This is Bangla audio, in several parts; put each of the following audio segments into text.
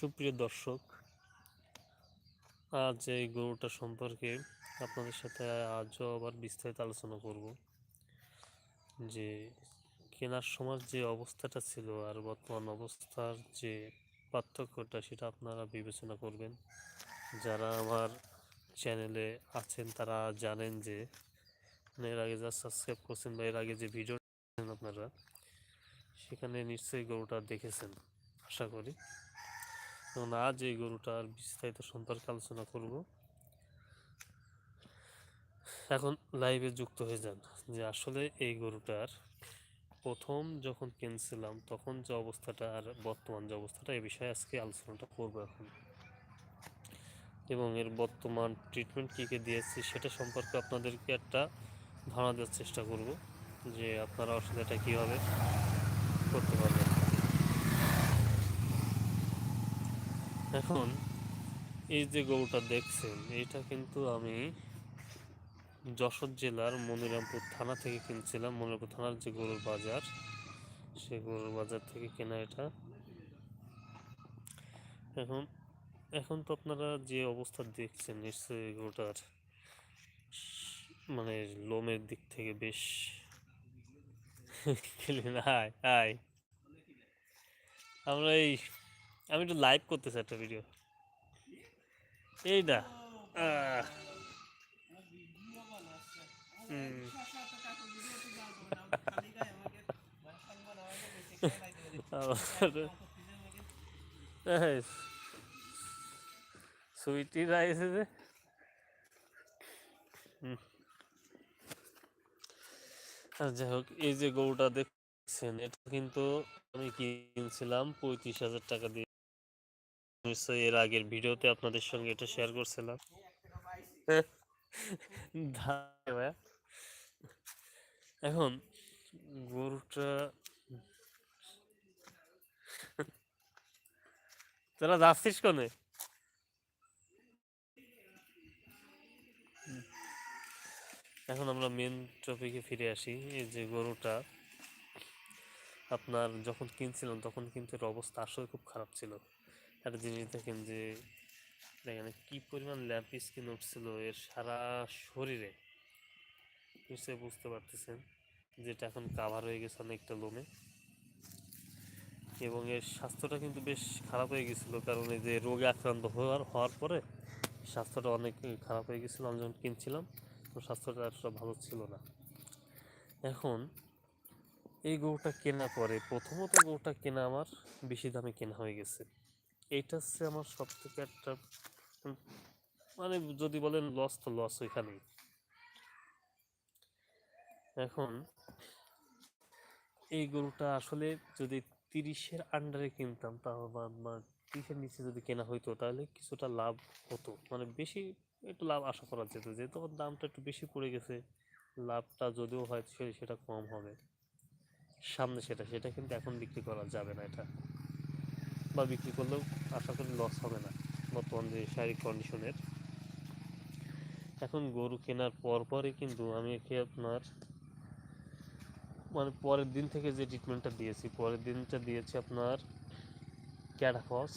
সুপ্রিয় দর্শক, আজ এই গরুটা সম্পর্কে আপনাদের সাথে আজও আবার বিস্তারিত আলোচনা করব। যে কেনার সময় যে অবস্থাটা ছিল আর বর্তমান অবস্থার যে পার্থক্যটা সেটা আপনারা বিবেচনা করবেন। যারা আমার চ্যানেলে আছেন তারা জানেন যে মানে এর আগে যা সাবস্ক্রাইব করছেন বা এর আগে যে ভিডিও আপনারা, সেখানে নিশ্চয়ই গরুটা দেখেছেন, আশা করি। এবং আজ এই গরুটার বিস্তারিত সম্পর্কে আলোচনা করব। এখন লাইভে যুক্ত হয়ে যান যে আসলে এই গরুটার প্রথম যখন কিনছিলাম, তখন যে অবস্থাটা আর বর্তমান যে অবস্থাটা এই বিষয়ে আজকে আলোচনাটা করব এখন। এবং এর বর্তমান ট্রিটমেন্ট কী কী দিয়েছি সেটা সম্পর্কে আপনাদেরকে একটা ধারণা দেওয়ার চেষ্টা করব যে আপনারা আসলে এটা কীভাবে করতে পারবেন। এখন এই যে গরুটা দেখছেন, এটা কিন্তু আমি যশোর জেলার মনিরামপুর থানা থেকে কিনছিলাম। মনিরামপুর থানার যে গরুর বাজার, সে গরুর বাজার থেকে কেনা এটা। এখন এখন তো আপনারা যে অবস্থা দেখছেন, নিশ্চয়ই গরুটার মানে লোমের দিক থেকে বেশ আয় আয় আমরা এই আমি একটু লাইভ করতেছি একটা ভিডিও আহ, হুম। আবার- সুইটিরা হুম। যাই হোক এই যে গরুটা দেখছেন এটা কিন্তু আমি কিনছিলাম পঁয়ত্রিশ হাজার টাকা দিয়ে। নিশ্চয়ই এর আগের ভিডিওতে আপনাদের সঙ্গে এটা শেয়ার করছিলাম। এখন গরুটা তোরা যাচ্ছিস কোনে? এখন আমরা মেন টপিকে ফিরে আসি, এই যে গরুটা। আপনার যখন কিনছিলাম, তখন কিন্তু এর অবস্থা আসলে খুব খারাপ ছিল। একটা জিনিস দেখেন যে, দেখেন কি পরিমাণ ল্যাম্প স্কিন উঠছিল এর সারা শরীরে। নিশ্চয়ই বুঝতে পারতেছেন যেটা এখন কাভার হয়ে গেছে অনেকটা লোমে। এবং এর স্বাস্থ্যটা কিন্তু বেশ খারাপ হয়ে গেছিল, কারণ এই যে রোগে আক্রান্ত হওয়ার হওয়ার পরে স্বাস্থ্যটা অনেক খারাপ হয়ে গেছিল। আমি যখন কিনছিলাম, তো স্বাস্থ্যটা এতটা ভালো ছিল না। এখন এই গরুটা কেনার পরে প্রথমত গরুটা কেনা আমার বেশি দামে কেনা হয়ে গেছে। এইটা হচ্ছে আমার সব থেকে একটা মানে যদি বলেন লস তো লস ওইখানেই। এখন এই গরুটা আসলে যদি তিরিশের আন্ডারে কিনতাম তাও বা তিরিশের নিচে যদি কেনা হইতো তাহলে কিছুটা লাভ হতো। মানে বেশি একটু লাভ আশা করা যেত, যেহেতু দামটা একটু বেশি পড়ে গেছে, লাভটা যদিও হয় সেটা কম হবে। সামনে সেটা সেটা কিন্তু এখন বিক্রি করা যাবে না এটা। বা বিক্রি করলেও আশা করি লস হবে না, বর্তমান যে শারীরিক কন্ডিশনের এখন গরু কেনার পর পরই কিন্তু আমি একে আপনার মানে পরের দিন থেকে যে ট্রিটমেন্টটা দিয়েছি, পরের দিনটা দিয়েছি আপনার ক্যাটাফস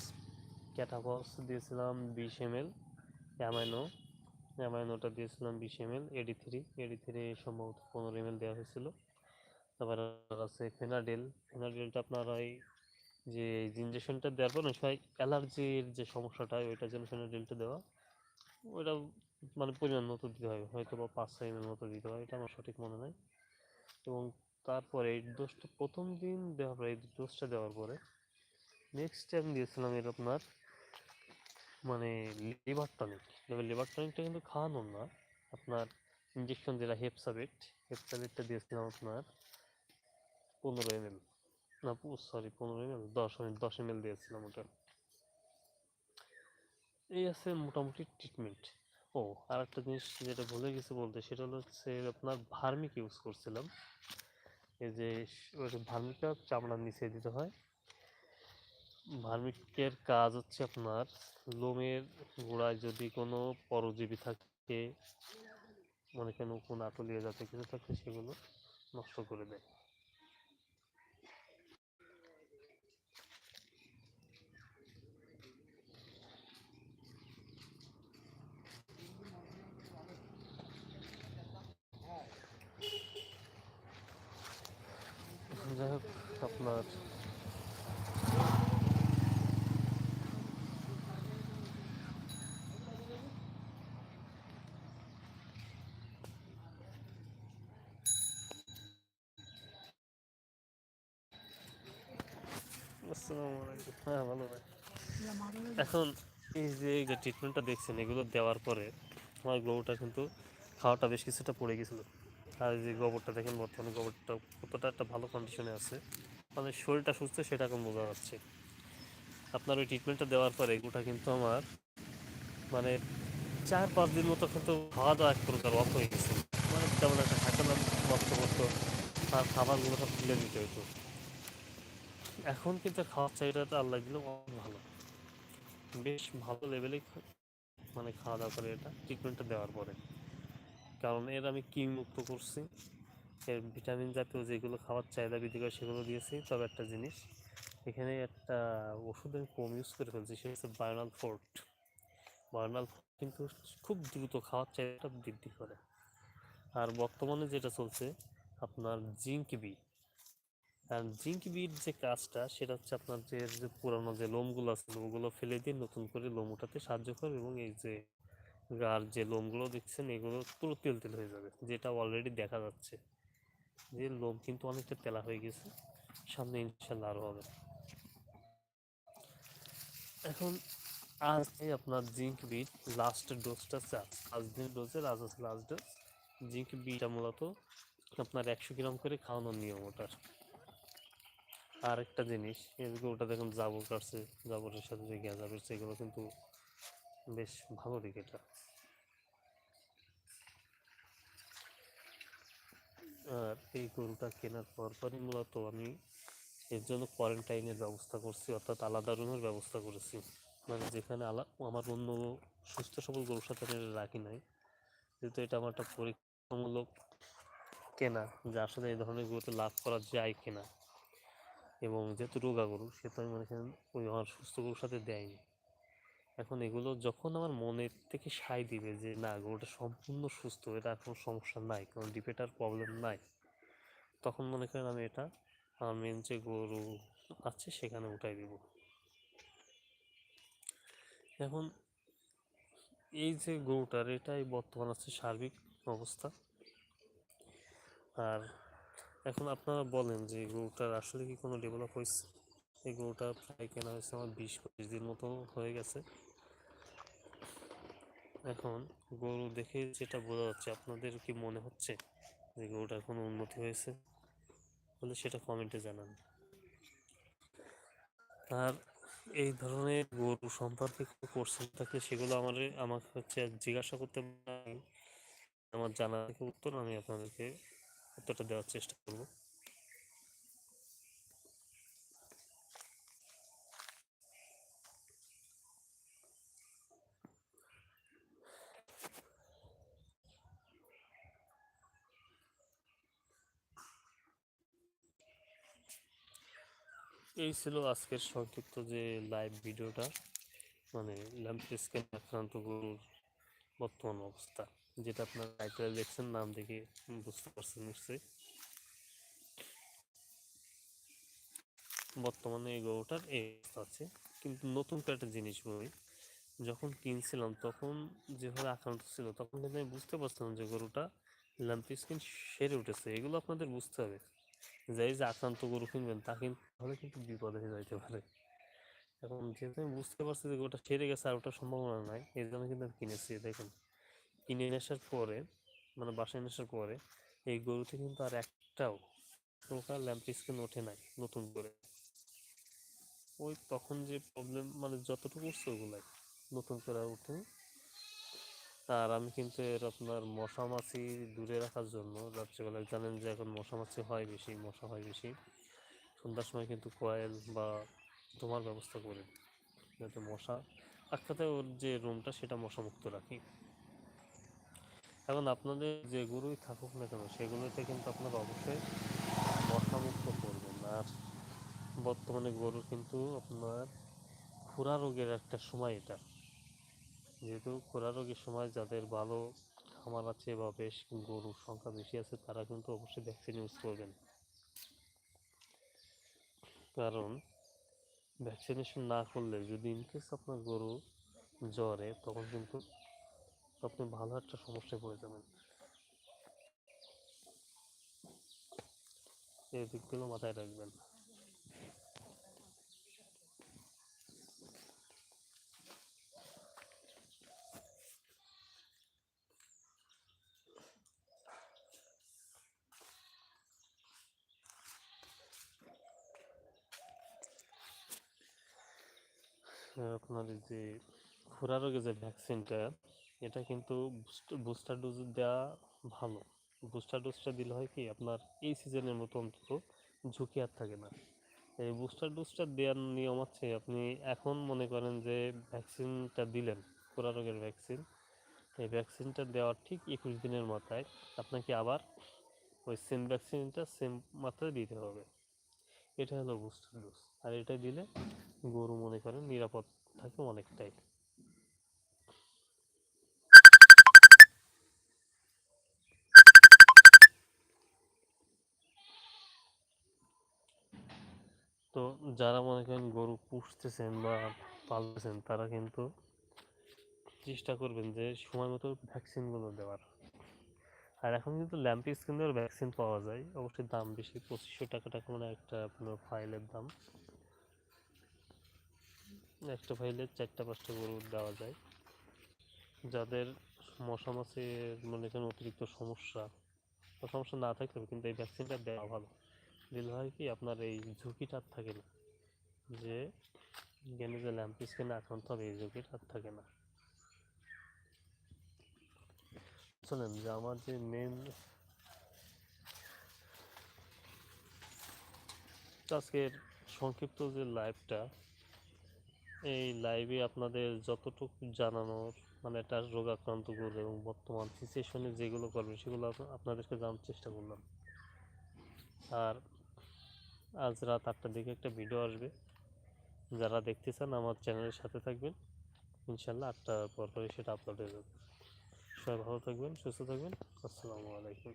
ক্যাটাফস দিয়েছিলাম বিশ এম এল অ্যামাইনো অ্যামাইনোটা দিয়েছিলাম বিশ M L AD three AD three সম্ভবত পনেরো এম এল দেওয়া হয়েছিল। তারপর আছে ফেনাডেল ফেনাডেলটা আপনার ওই যে ইঞ্জেকশনটা দেওয়ার পর না সবাই অ্যালার্জির যে সমস্যাটা হয় ওইটার জন্য ফেনাডেলটা দেওয়া। ওইটা মানে পরিমাণ মতো দিতে হয় হয়তো বা পাঁচ ছয় এম এল মতো দিতে হয়, এটা আমার সঠিক মনে নাই। এবং তারপরে এই ডোজটা প্রথম দিন দেওয়ার পরে এই ডোজটা দেওয়ার পরে নেক্সট টাইম দিয়েছিলাম এর আপনার মানে লিভার টনিক তবে লিভার টনিকটা কিন্তু খাওয়ানোর না। আপনার ইঞ্জেকশন যেটা হেপসাবিট হেপসাবিটটা দিয়েছিলাম আপনার পনেরো এম না সরি পনেরো এম দশ দশ এম এল দিয়েছিলাম ওটা। এই আছে মোটামুটি ট্রিটমেন্ট ও আর একটা জিনিস যেটা ভুলে গেছি বলতে, সেটা হলো হচ্ছে আপনার ভার্মিক ইউজ করছিলাম। এই যে ভার্মিকটা চামড়ার নিচে দিতে হয়। ভার্মিকের কাজ হচ্ছে আপনার লোমের গোড়ায় যদি কোনো পরজীবী থাকে, মনে কেন কোনো আটলিয়া জাতীয় কিছু থাকে, সেগুলো নষ্ট করে দেয় আসসালামু আলাইকুম হ্যাঁ ভালো এখন এই যে ট্রিটমেন্টটা দেখছেন, এগুলো দেওয়ার পরে আমার গোবরটা কিন্তু খাওয়াটা বেশ কিছুটা পড়ে গেছিল। আর যে গোবরটা দেখেন, বর্তমানে গোবরটা কতটা একটা ভালো কন্ডিশনে আছে। মানে শরীরটা সুস্থ সেটা এখন বোঝা যাচ্ছে। আপনার ওই ট্রিটমেন্টটা দেওয়ার পরে এগুলোটা কিন্তু আমার মানে চার, পাঁচ দিন মতো কিন্তু খাওয়া দাওয়া এক প্রকার অফ হয়ে গেছে। মানে তেমন একটা না বক্ত বক্ত আর খাবারগুলো সব তুলে দিতে হতো। এখন কিন্তু খাওয়ার চাহিদাটা আল্লাহ দিলে অনেক ভালো। বেশ ভালো লেভেলে মানে খাওয়া দাওয়া করে এটা ট্রিটমেন্টটা দেওয়ার পরে। কারণ এর আমি কিং মুক্ত করছি, এর ভিটামিন জাতীয় যেগুলো খাওয়ার চাহিদা বৃদ্ধি করে সেগুলো দিয়েছি, তবে একটা জিনিস, এখানে একটা ওষুধ আমি কম ইউজ করে ফেলছি, সেটা হচ্ছে বায়োনাল ফোর্ট বায়োনাল ফোর্ট কিন্তু খুব দ্রুত খাওয়ার চাহিদাটা বৃদ্ধি করে। আর বর্তমানে যেটা চলছে, আপনার জিঙ্ক বি আর জিঙ্ক বির যে কাজটা, সেটা হচ্ছে আপনার যে যে পুরানো যে লোমগুলো আছে, লোমগুলো ফেলে দিয়ে নতুন করে লোম উঠাতে সাহায্য করবে এবং এই যে গার যে লোমগুলো দেখছেন, এগুলো পুরো তেল তেল হয়ে যাবে, যেটা অলরেডি দেখা যাচ্ছে যে লোম কিন্তু অনেকটা তেলা হয়ে গেছে। সামনে ইনশাল্লাহ আরও হবে। এখন আজ আপনার জিঙ্ক বিট লাস্ট ডোজটা আছে, আজ দিন ডোজের আজ আছে লাস্ট ডোজ জিঙ্ক বিটা মূলত আপনার একশো গ্রাম করে খাওয়ানোর নিয়ম ওটার। আর একটা জিনিস এদিকে ওটা দেখুন জাবর কাটছে, জাবরের সাথে যে গ্যাজা বেরছে এগুলো কিন্তু বেশ ভালো দিক এটা। আর এই গরুটা কেনার পর পরই মূলত আমি এর জন্য কোয়ারেন্টাইনের ব্যবস্থা করছি, অর্থাৎ আলাদা রুমের ব্যবস্থা করেছি। মানে যেখানে আলা আমার অন্য সুস্থ সবল গরুর সাথে রাখি নাই, যেহেতু এটা আমার একটা পরীক্ষামূলক কেনা, যে আসলে এই ধরনের গরুতে লাভ করা যায় কিনা। এবং যেহেতু রোগা গরু সেহেতু আমি মনে করেন ওই আমার সুস্থ গরুর সাথে দেয়নি। এখন এগুলো যখন আমার মনের থেকে সাই দিবে যে, না, গরুটা সম্পূর্ণ সুস্থ, এটা কোনো সমস্যা নাই, কোনো ডিপেটার প্রবলেম নাই, তখন মনে করেন আমি এটা, আমার মেন যে গরু আছে সেখানে উঠাই দিব। এখন এই যে গরুটার, এটাই বর্তমান আছে সার্বিক অবস্থা। আর এখন আপনারা বলেন যে এই গরুটার আসলে কি কোনো ডেভেলপ হয়েছে? এই গরুটা প্রায় কেনা হয়েছে আমার বিশ পঁচিশ দিন মতো হয়ে গেছে। এখন গরু দেখে যেটা বোঝা যাচ্ছে, আপনাদের কি মনে হচ্ছে যে গরুটার কোনো উন্নতি হয়েছে? বলে সেটা কমেন্টে জানান। আর এই ধরনের গরু সম্পর্কে কোনো কোশ্চেন থাকলে সেগুলো আমার, আমাকে হচ্ছে জিজ্ঞাসা করতে আমার জানা থেকে উত্তর আমি আপনাদেরকে উত্তরটা দেওয়ার চেষ্টা করব। এই ছিল আজকের সংক্ষিপ্ত যে লাইভ ভিডিওটা মানে ল্যাম্প স্ক্যান আক্রান্ত গরুর বর্তমান অবস্থা। যেটা আপনার টাইটেল দেখছেন নাম দেখে বুঝতে পারছেন নিশ্চয়ই। বর্তমানে এই গরুটার এই আছে। কিন্তু নতুন করে একটা জিনিস বলি। যখন কিনছিলাম, তখন যেভাবে আক্রান্ত ছিল, তখন কিন্তু আমি বুঝতে পারছিলাম যে গরুটা ল্যাম্প স্কিন সেরে উঠেছে। এগুলো আপনাদের বুঝতে হবে। যে এই যে আক্রান্ত গরু কিনবেন, তা কিন্তু তাহলে কিন্তু বিপদ হয়ে যাইতে পারে। এখন যেহেতু আমি বুঝতে পারছি যে ওটা সেরে গেছে আর ওটা সম্ভাবনা নাই, এই জন্য কিন্তু আমি কিনেছি, দেখুন। কিনে আসার পরে মানে বাসায় আসার পরে, এই গরুতে কিন্তু আর একটাও প্রকার ল্যাম্প স্ক্রিন ওঠে নাই নতুন করে। ওই তখন যে প্রবলেম মানে যতটুকু উঠছে ওগুলাই নতুন করে উঠে আর আমি কিন্তু এর আপনার মশা মাছি দূরে রাখার জন্য রাত্রিবেলায় জানেন যে এখন মশা মাছি হয় বেশি, মশা হয় বেশি। সন্ধ্যার সময় কিন্তু কয়েল বা ধোঁয়ার ব্যবস্থা করি। যাতে মশা একসাথে ওর যে রুমটা সেটা মশামুক্ত রাখি। এখন আপনাদের যে গরুই থাকুক না কেন, সেগুলোতে কিন্তু আপনারা অবশ্যই মশামুক্ত করবেন। আর বর্তমানে গরু কিন্তু আপনার খুরা রোগের একটা সময় এটা। যেহেতু খোরা রোগের সময় যাদের ভালো খামার আছে বা বেশ গরুর সংখ্যা বেশি আছে, তারা কিন্তু অবশ্যই ভ্যাকসিন ইউজ করবেন। কারণ ভ্যাকসিনেশন না করলে যদি ইনকেস আপনার গরু জ্বরে, তখন কিন্তু আপনি ভালো একটা সমস্যায় পড়ে যাবেন। এই দিকগুলো মাথায় রাখবেন। আপনার যে খুরা রোগে যে ভ্যাকসিনটা এটা কিন্তু বুস্টার ডোজ দেওয়া ভালো। বুস্টার ডোজটা দিলে হয় কি, আপনার এই সিজনের মতো অন্তত ঝুঁকি আর থাকে না। এই বুস্টার ডোজটা দেওয়ার নিয়ম আছে আপনি এখন মনে করেন যে ভ্যাকসিনটা দিলেন খুরা রোগের ভ্যাকসিন এই ভ্যাকসিনটা দেওয়ার ঠিক একুশ দিনের মাথায় আপনাকে আবার ওই সেম ভ্যাকসিনটা সেম মাত্রায় দিতে হবে। এটা হলো বুস্টার ডোজ আর এটা দিলে গরু মনে করেন নিরাপদ থাকে অনেকটাই। তো যারা মনে করেন গরু পুষতেছেন বা পালতেছেন, তারা কিন্তু চেষ্টা করবেন যে সময় মতো ভ্যাকসিনগুলো দেওয়ার। আর এখন কিন্তু ল্যাম্পিস কিন্তু ভ্যাকসিন পাওয়া যায়। অবশ্যই দাম বেশি, পঁচিশশো টাকা টাকা মানে একটা আপনার ফাইলের দাম। একটা ফাইলে চারটা পাঁচটা গরু দেওয়া যায়। যাদের মশা মাছির মনে করেন অতিরিক্ত সমস্যা সমস্যা না থাকতে হবে কিন্তু এই ভ্যাকসিনটা দেওয়া ভালো। দিলে হয় কি, আপনার এই ঝুঁকিটা থাকে না। যে গেলে যে ল্যাম্পিসকে না আক্রান্ত হবে, এই ঝুঁকিটা আর থাকে না। শোনেন যে আমার যে মেন আজকের সংক্ষিপ্ত যে লাইভটা এই লাইভে আপনাদের যতটুকু জানানোর মানে একটা রোগাক্রান্ত গরু এবং বর্তমান সিচুয়েশনে যেগুলো করবে, সেগুলো আপনাদেরকে জানার চেষ্টা করলাম। আর আজ রাত আটটার দিকে একটা ভিডিও আসবে। যারা দেখতে চান, আমার চ্যানেলের সাথে থাকবেন। ইনশাল্লাহ আটটার পর পরে সেটা আপলোড হয়ে যাবে। সবাই ভালো থাকবেন, সুস্থ থাকবেন। আসসালামু আলাইকুম।